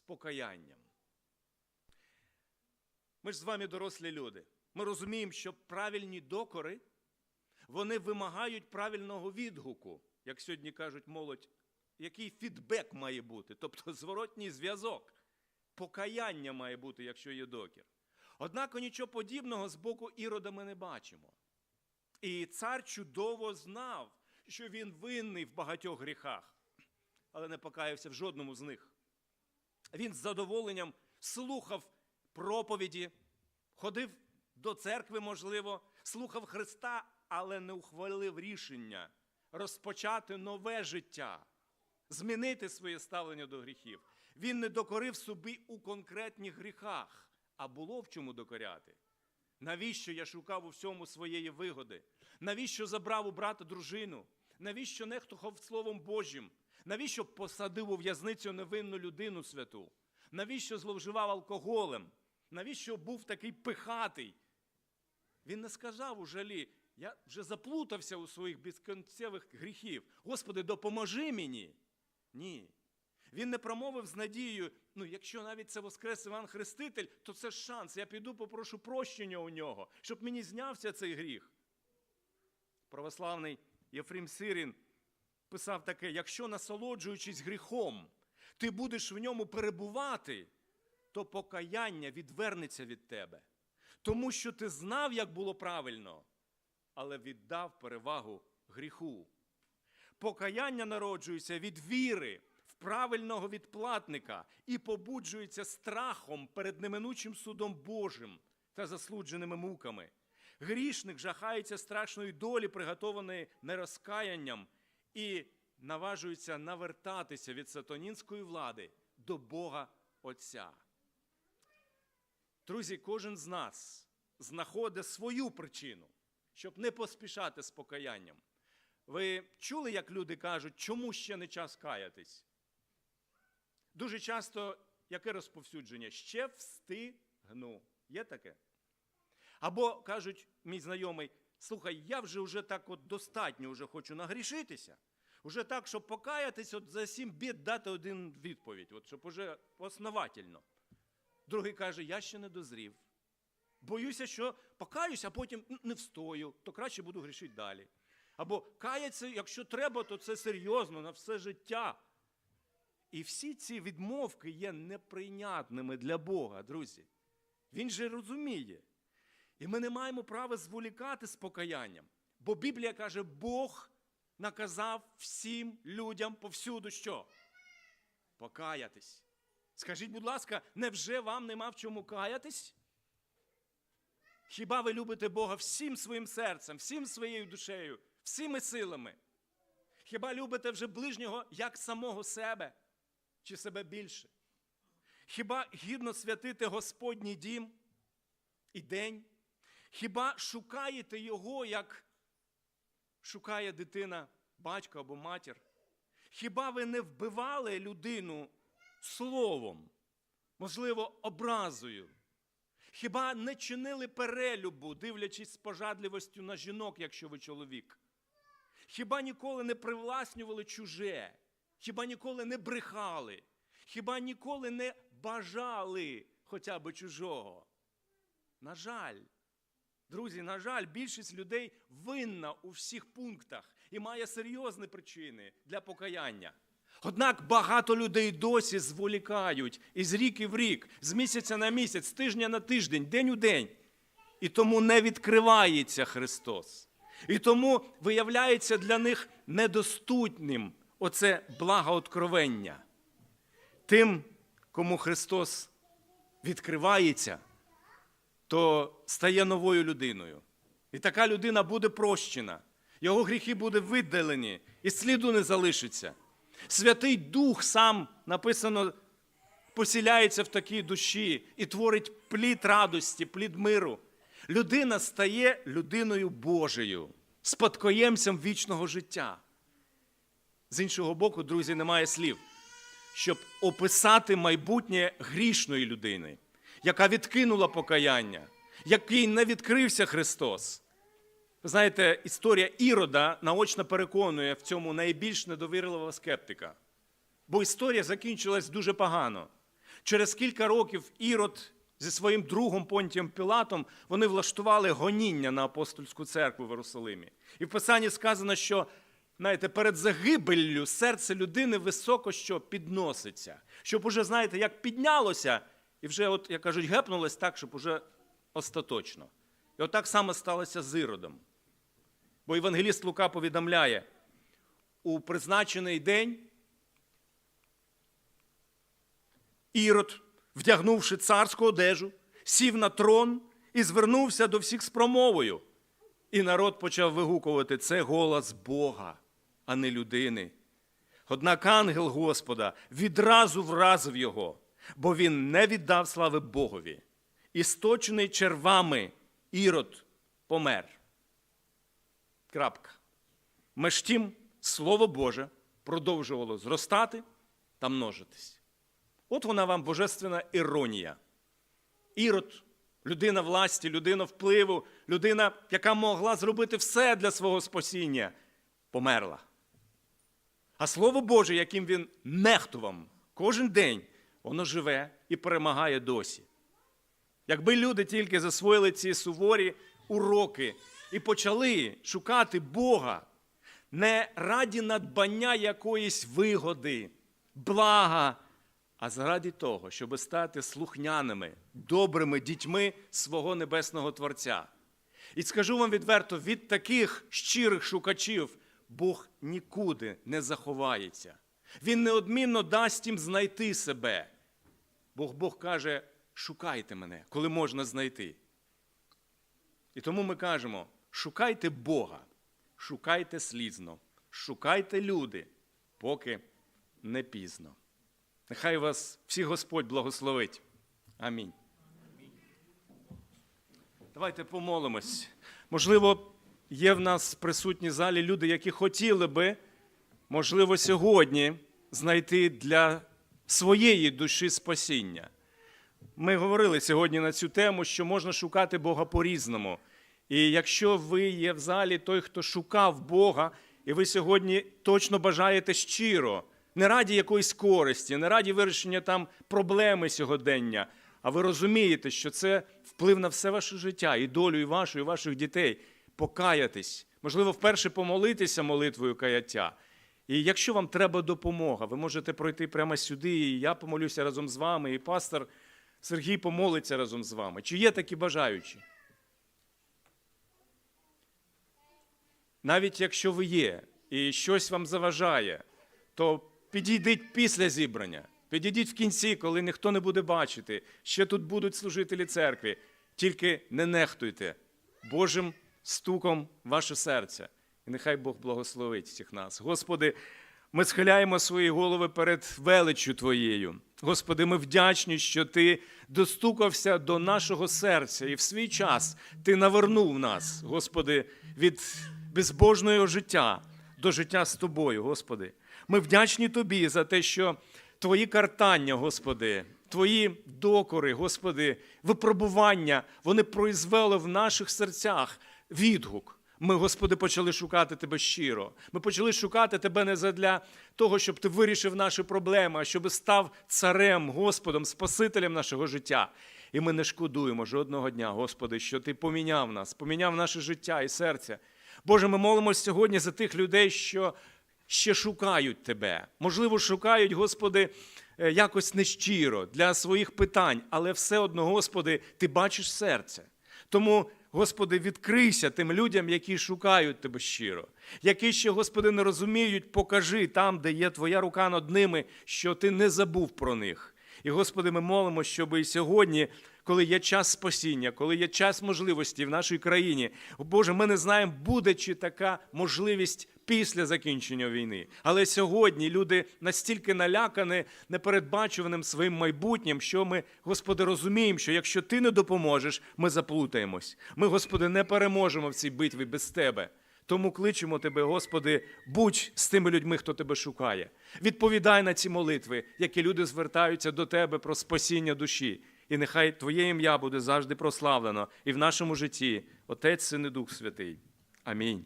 з покаянням. Ми ж з вами дорослі люди. Ми розуміємо, що правильні докори вони вимагають правильного відгуку, як сьогодні кажуть молодь, який фідбек має бути, тобто зворотній зв'язок. Покаяння має бути, якщо є докір. Однак нічого подібного з боку Ірода ми не бачимо. І цар чудово знав, що він винний в багатьох гріхах, але не покаявся в жодному з них. Він з задоволенням слухав проповіді, ходив до церкви, можливо, слухав Христа, але не ухвалив рішення розпочати нове життя, змінити своє ставлення до гріхів. Він не докорив собі у конкретних гріхах, а було в чому докоряти. Навіщо я шукав у всьому своєї вигоди? Навіщо забрав у брата дружину? Навіщо нехтував Словом Божим? Навіщо посадив у в'язницю невинну людину святу? Навіщо зловживав алкоголем? Навіщо був такий пихатий? Він не сказав у жалі, я вже заплутався у своїх безкінцевих гріхів. Господи, допоможи мені. Ні. Він не промовив з надією, ну, якщо навіть це воскрес Іван Хреститель, то це шанс. Я піду попрошу прощення у нього, щоб мені знявся цей гріх. Православний Єфрім Сирін писав таке: якщо насолоджуючись гріхом, ти будеш в ньому перебувати, то покаяння відвернеться від тебе. Тому що ти знав, як було правильно, але віддав перевагу гріху. Покаяння народжується від віри в правильного відплатника і побуджується страхом перед неминучим судом Божим та заслудженими муками. Грішник жахається страшної долі, приготованої нерозкаянням, і наважується навертатися від сатанінської влади до Бога Отця. Друзі, кожен з нас знаходить свою причину, щоб не поспішати з покаянням. Ви чули, як люди кажуть, чому ще не час каятись? Дуже часто яке розповсюдження? Ще встигну. Є таке? Або кажуть, мій знайомий, слухай, я вже вже так от достатньо вже хочу нагрішитися. Уже так, щоб покаятись, от за сім бід дати один відповідь, от, щоб уже основательно. Другий каже, я ще не дозрів. Боюся, що покаюся, а потім не встою, то краще буду грішити далі. Або каяться, якщо треба, то це серйозно на все життя. І всі ці відмовки є неприйнятними для Бога, друзі. Він же розуміє. І ми не маємо права зволікати з покаянням. Бо Біблія каже, Бог наказав всім людям повсюду що? Покаятись. Скажіть, будь ласка, невже вам нема в чому каятись? Хіба ви любите Бога всім своїм серцем, всім своєю душею, всіми силами? Хіба любите вже ближнього як самого себе чи себе більше? Хіба гідно святити Господній дім і день? Хіба шукаєте його, як шукає дитина батька або матір? Хіба ви не вбивали людину словом, можливо, образою? Хіба не чинили перелюбу, дивлячись з пожадливостю на жінок, якщо ви чоловік? Хіба ніколи не привласнювали чуже? Хіба ніколи не брехали? Хіба ніколи не бажали хоча б чужого? На жаль, друзі, на жаль, більшість людей винна у всіх пунктах і має серйозні причини для покаяння. Однак багато людей досі зволікають із ріки в рік, з місяця на місяць, з тижня на тиждень, день у день. І тому не відкривається Христос. І тому виявляється для них недоступним оце благооткровення. Тим, кому Христос відкривається, то стає новою людиною. І така людина буде прощена, його гріхи будуть видалені, і сліду не залишиться. Святий Дух сам написано посіляється в такій душі і творить плід радості, плід миру. Людина стає людиною Божою, спадкоємцем вічного життя. З іншого боку, друзі, немає слів, щоб описати майбутнє грішної людини, яка відкинула покаяння, який не відкрився Христос. Ви знаєте, історія Ірода наочно переконує в цьому найбільш недовірливого скептика. Бо історія закінчилась дуже погано. Через кілька років Ірод зі своїм другом Понтієм Пілатом вони влаштували гоніння на апостольську церкву в Єрусалимі. І в Писанні сказано, що знаєте, перед загибеллю серце людини високо що підноситься. Щоб уже, знаєте, як піднялося, і вже, от, як кажуть, гепнулось так, щоб уже остаточно. І отак саме сталося з Іродом. Бо Євангеліст Лука повідомляє, у призначений день Ірод, вдягнувши царську одежу, сів на трон і звернувся до всіх з промовою. І народ почав вигукувати це голос Бога, а не людини. Однак ангел Господа відразу вразив його, бо він не віддав слави Богові. І сточений червами Ірод помер. Крапка. Меж тім Слово Боже продовжувало зростати та множитись. От вона вам божественна іронія. Ірод, людина власті, людина впливу, людина, яка могла зробити все для свого спасіння, померла. А Слово Боже, яким він нехтував кожен день, воно живе і перемагає досі. Якби люди тільки засвоїли ці суворі уроки і почали шукати Бога не раді надбання якоїсь вигоди, блага, а заради того, щоб стати слухняними, добрими дітьми свого небесного Творця. І скажу вам відверто, від таких щирих шукачів Бог нікуди не заховається. Він неодмінно дасть їм знайти себе. Бог Бог каже, шукайте мене, коли можна знайти. І тому ми кажемо: шукайте Бога, шукайте слізно, шукайте люди, поки не пізно. Нехай вас всіх Господь благословить. Амінь. Давайте помолимось. Можливо, є в нас присутні залі люди, які хотіли би, можливо, сьогодні знайти для своєї душі спасіння. Ми говорили сьогодні на цю тему, що можна шукати Бога по-різному. І якщо ви є в залі той, хто шукав Бога, і ви сьогодні точно бажаєте щиро, не раді якоїсь користі, не раді вирішення там проблеми сьогодення, а ви розумієте, що це вплив на все ваше життя, і долю і вашу, і ваших дітей, покаятись, можливо, вперше помолитися молитвою каяття. І якщо вам треба допомога, ви можете пройти прямо сюди, і я помолюся разом з вами, і пастор Сергій помолиться разом з вами. Чи є такі бажаючі? Навіть якщо ви є і щось вам заважає, то підійдіть після зібрання, підійдіть в кінці, коли ніхто не буде бачити. Ще тут будуть служителі церкви. Тільки не нехтуйте Божим стуком ваше серце. Нехай Бог благословить всіх нас. Господи, ми схиляємо свої голови перед величчю Твоєю. Господи, ми вдячні, що Ти достукався до нашого серця, і в свій час Ти навернув нас, Господи, від безбожного життя до життя з Тобою, Господи. Ми вдячні Тобі за те, що Твої картання, Господи, Твої докори, Господи, випробування, вони произвели в наших серцях відгук. Ми, Господи, почали шукати Тебе щиро. Ми почали шукати Тебе не задля того, щоб Ти вирішив наші проблеми, а щоб став царем, Господом, Спасителем нашого життя. І ми не шкодуємо жодного дня, Господи, що Ти поміняв нас, поміняв наше життя і серце. Боже, ми молимося сьогодні за тих людей, що ще шукають Тебе. Можливо, шукають, Господи, е, якось нещиро для своїх питань, але все одно, Господи, Ти бачиш серце. Тому, Господи, відкрийся тим людям, які шукають Тебе щиро, які ще, Господи, не розуміють, покажи там, де є Твоя рука над ними, що Ти не забув про них. І, Господи, ми молимо, щоб і сьогодні, коли є час спасіння, коли є час можливості в нашій країні, Боже, ми не знаємо, буде чи така можливість після закінчення війни. Але сьогодні люди настільки налякані непередбачуваним своїм майбутнім, що ми, Господи, розуміємо, що якщо Ти не допоможеш, ми заплутаємось. Ми, Господи, не переможемо в цій битві без Тебе. Тому кличемо Тебе, Господи, будь з тими людьми, хто Тебе шукає. Відповідай на ці молитви, які люди звертаються до Тебе про спасіння душі. І нехай Твоє ім'я буде завжди прославлено і в нашому житті, Отець, Син і Дух Святий. Амінь.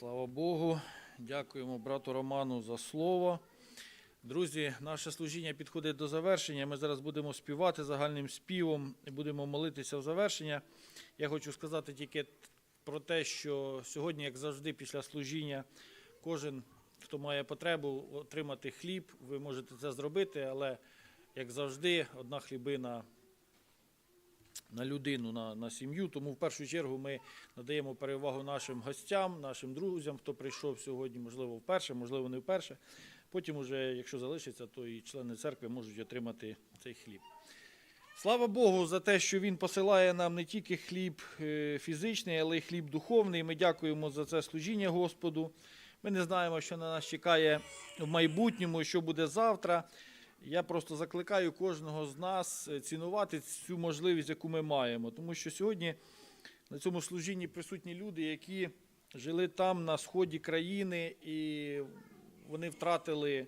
Слава Богу, Дякуємо брату Роману за слово. Друзі, наше служіння підходить до завершення. Ми зараз будемо співати загальним співом і будемо молитися в завершення. Я хочу сказати тільки про те, що сьогодні, як завжди, після служіння, кожен, хто має потребу отримати хліб, ви можете це зробити, але як завжди, одна хлібина на людину, на, на сім'ю. Тому в першу чергу ми надаємо перевагу нашим гостям, нашим друзям, хто прийшов сьогодні, можливо, вперше, можливо, не вперше. Потім, уже, якщо залишиться, то і члени церкви можуть отримати цей хліб. Слава Богу за те, що Він посилає нам не тільки хліб е, фізичний, але й хліб духовний. Ми дякуємо за це служіння Господу. Ми не знаємо, що на нас чекає в майбутньому, що буде завтра. Я просто закликаю кожного з нас е, цінувати цю можливість, яку ми маємо. Тому що сьогодні на цьому служінні присутні люди, які жили там на сході країни, і вони втратили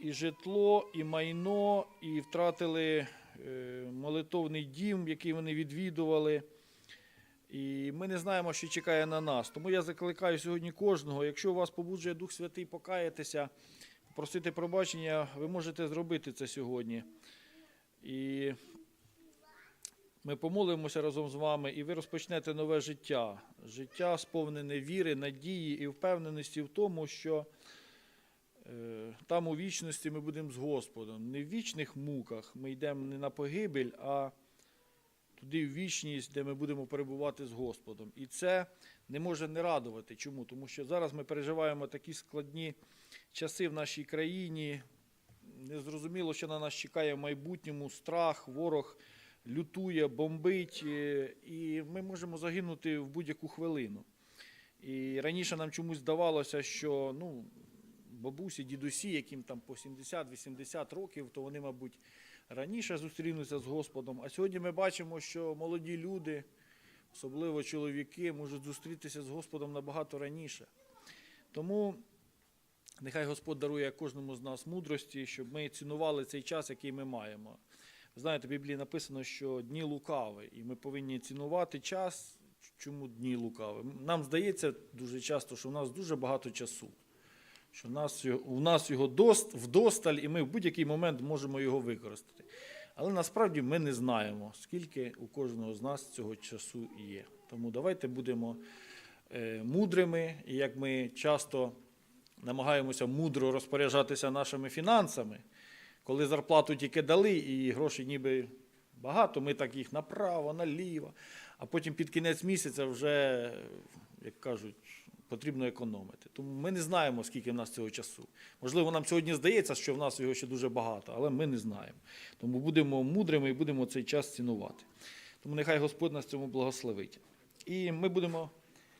і житло, і майно, і втратили е, молитовний дім, який вони відвідували. І ми не знаємо, що чекає на нас. Тому я закликаю сьогодні кожного, якщо у вас побуджує Дух Святий покаятися, просити пробачення, ви можете зробити це сьогодні. І ми помолимося разом з вами, і ви розпочнете нове життя. Життя сповнене віри, надії і впевненості в тому, що е, там у вічності ми будемо з Господом. Не в вічних муках ми йдемо не на погибель, а туди в вічність, де ми будемо перебувати з Господом. І це не може не радувати. Чому? Тому що зараз ми переживаємо такі складні часи в нашій країні. Незрозуміло, що на нас чекає в майбутньому страх, ворог лютує, бомбить, е, і ми можемо загинути в будь-яку хвилину. І раніше нам чомусь здавалося, що ну, бабусі, дідусі, яким там по 70-80 років, то вони, мабуть, раніше зустрінуться з Господом. А сьогодні ми бачимо, що молоді люди, особливо чоловіки, можуть зустрітися з Господом набагато раніше. Тому нехай Господь дарує кожному з нас мудрості, щоб ми цінували цей час, який ми маємо. Ви знаєте, в Біблії написано, що дні лукаві, і ми повинні цінувати час. Чому дні лукаві? Нам здається дуже часто, що в нас дуже багато часу, що в нас, нас його вдосталь, і ми в будь-який момент можемо його використати. Але насправді ми не знаємо, скільки у кожного з нас цього часу є. Тому давайте будемо е, мудрими, і як ми часто намагаємося мудро розпоряджатися нашими фінансами, коли зарплату тільки дали, і грошей ніби багато, ми так їх направо, наліво, а потім під кінець місяця вже, як кажуть, потрібно економити. Тому ми не знаємо, скільки в нас цього часу. Можливо, нам сьогодні здається, що в нас його ще дуже багато, але ми не знаємо. Тому будемо мудрими і будемо цей час цінувати. Тому нехай Господь нас цьому благословить. І ми будемо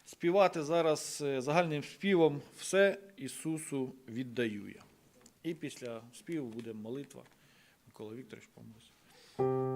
співати зараз е, загальним співом Все Ісусу віддаю я. І після співу буде молитва. Микола Вікторович помолиться.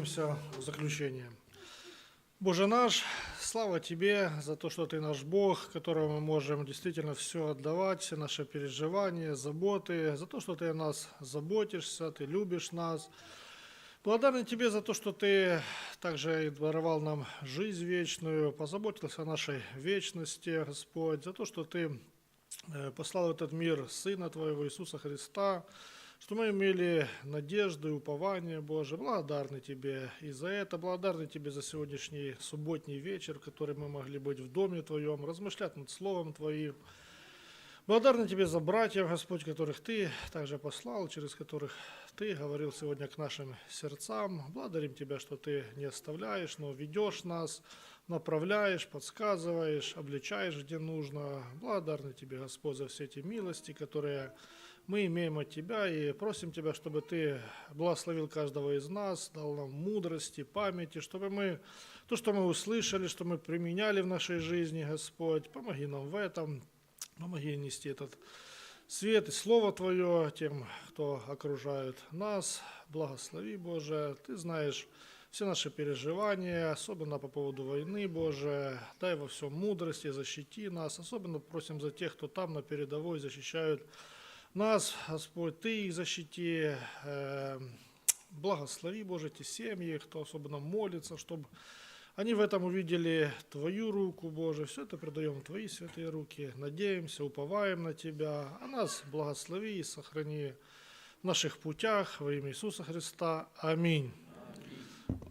Молимся в заключение. Боже наш, слава Тебе за то, что Ты наш Бог, которому мы можем действительно все отдавать, все наши переживания, заботы, за то, что Ты о нас заботишься, Ты любишь нас. Благодарны Тебе за то, что Ты также и даровал нам жизнь вечную, позаботился о нашей вечности, Господь, за то, что Ты э, послал в этот мир Сына Твоего Иисуса Христа, что мы имели надежду и упование, Боже. Благодарны Тебе и за это. Благодарны Тебе за сегодняшний субботний вечер, который мы могли быть в доме Твоем, размышлять над Словом Твоим. Благодарны Тебе за братьев, Господь, которых Ты также послал, через которых Ты говорил сегодня к нашим сердцам. Благодарим Тебя, что Ты не оставляешь, но ведешь нас, направляешь, подсказываешь, обличаешь, где нужно. Благодарны Тебе, Господь, за все эти милости, которые мы имеем от Тебя и просим Тебя, чтобы Ты благословил каждого из нас, дал нам мудрости, памяти, чтобы мы то, что мы услышали, что мы применяли в нашей жизни, Господь, помоги нам в этом, помоги нести этот свет и Слово Твое тем, кто окружает нас. Благослови, Боже, Ты знаешь все наши переживания, особенно по поводу войны, Боже. Дай во всем мудрости, защити нас. Особенно просим за тех, кто там на передовой защищают нас, Господь, Ты их защити. Э, Благослови, Боже, эти семьи, кто особенно молится, чтобы они в этом увидели Твою руку, Боже. Все это предаем в Твои святые руки. Надеемся, уповаем на Тебя. А нас благослови и сохрани в наших путях во имя Иисуса Христа. Аминь.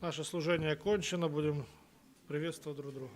Наше служение окончено. Будем приветствовать друг друга.